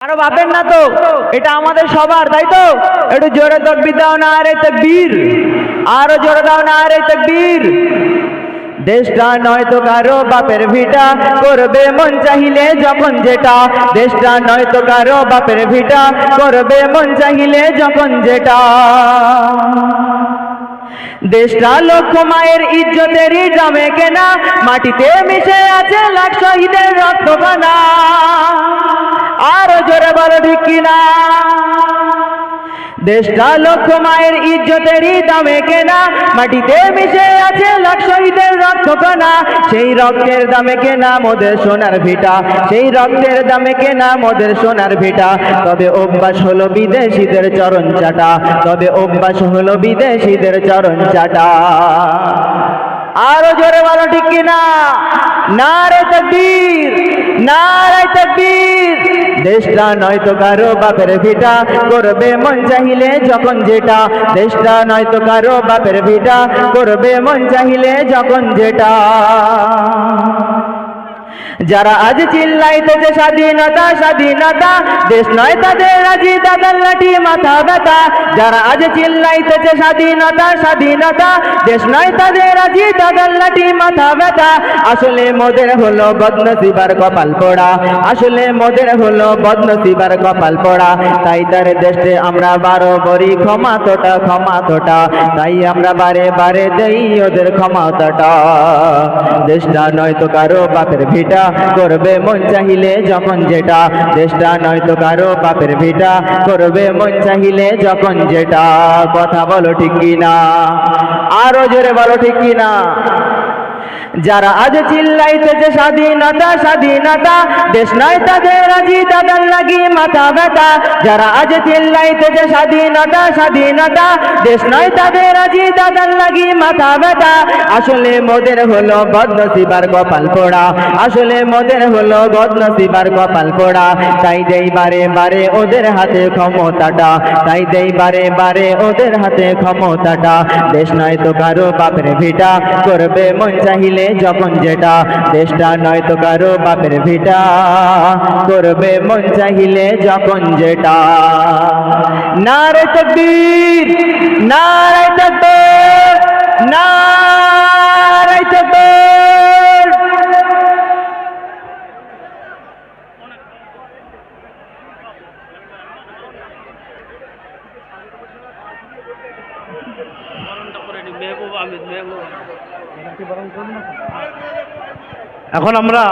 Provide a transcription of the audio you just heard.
আরও বাপের না তো, এটা আমাদের সবার, তাই তো? একটু জোরে তকবির দাও না আরে তকবীর। আরও জোরে দাও না আরে তকবীর। দেশটা নয় তো কারও বাপের ভিটা, করবে মন চাহিলে যখন যেটা। দেশটা নয় তো কারও বাপের ভিটা, করবে মন চাহিলে যখন যেটা। দেশটা লক্ষ মায়ের ইজ্জতেরই গ্রামে কেনা, মাটিতে মিশে আছে লাখ শহীদের রক্ত কানা ঠিক কিনা? দেশটা লক্ষ মায়ের ইজ্জতেরই দামে কেনা, মাটিতে মিশে আছে লাখ শহীদের রক্ত কানা সেই রক্তের দামে কেনা মোদের সোনার ভিটা, সেই রক্তের দামে কেনা মোদের সোনার ভিটা। তবে অভ্যাস হলো বিদেশিদের চরণ চাটা, তবে অভ্যাস হলো বিদেশিদের চরণ চাটা। আরও জোরে বলো ঠিক কিনা? নারে তকবীর নারে তকবীর। দেশটা নয় তো কারও বাপের ভিটা। করবে মন চাহিলে যখন যেটা। দেশটা নয় তো কারও বাপের ভিটা। করবে মন চাহিলে যখন যেটা। যারা আজ চিল্লাইতেছে স্বাধীনতা স্বাধীনতা, দেশ নয় তাদের রাজি দাদার লাঠি, মাথা ব্যথা। যারা আজ চিল্লাইতেছে স্বাধীনতা স্বাধীনতা, দেশ নয় তাদের রাজি দাদার লাঠি, মাথা ব্যথা। আসলে মোদের হলো বদনসিবার কপাল পোড়া। আসলে মোদের হলো বদনসিবার কপাল পোড়া। তাই তার দেশে আমরা বারো বরি ক্ষমা তোটা ক্ষমা তোটা। তাই আমরা বারে বারে দেই ওদের ক্ষমাতাটা দেশটা নয় তো কারও বাপের ভিটা করবে মন চাহিলে যখন যেটা, দেশটা নয়তো কারও বাপের ভিটা। করবে মন চাহিলে যখন যেটা, কথা বলো ঠিক কিনা? আরও জোরে বলো ঠিক কিনা? যারা আজ চিল্লাইতেছে স্বাধীনতা স্বাধীনতা, দেশ নয় তাদের রাজি দাদার লাগি মাথা ব্যথা। যারা আজ চিল্লাইতেছে স্বাধীনতা স্বাধীনতা, দেশ নয় তাদের রাজি দাদার লাগি মাথা ব্যথা। আসলে মোদের হলো বদনসিবার কপাল পোড়া আসলে মোদের হলো বদনসিবার কপাল পোড়া তাই দেই বারে বারে ওদের হাতে ক্ষমতাটা, তাই দেই বারে বারে ওদের হাতে ক্ষমতাটা। দেশ নয় তো কারও বাপের ভিটা, করবে মন চাহিলে যখন যেটা দেশটা নয় তো কারও বাপের ভিটা। করবে মন চাহিলে যখন যেটা। নারে তকবীর নারে তকবীর নারে তকবীর। মেহবুব আহমেদ মেহবুব এখন আমরা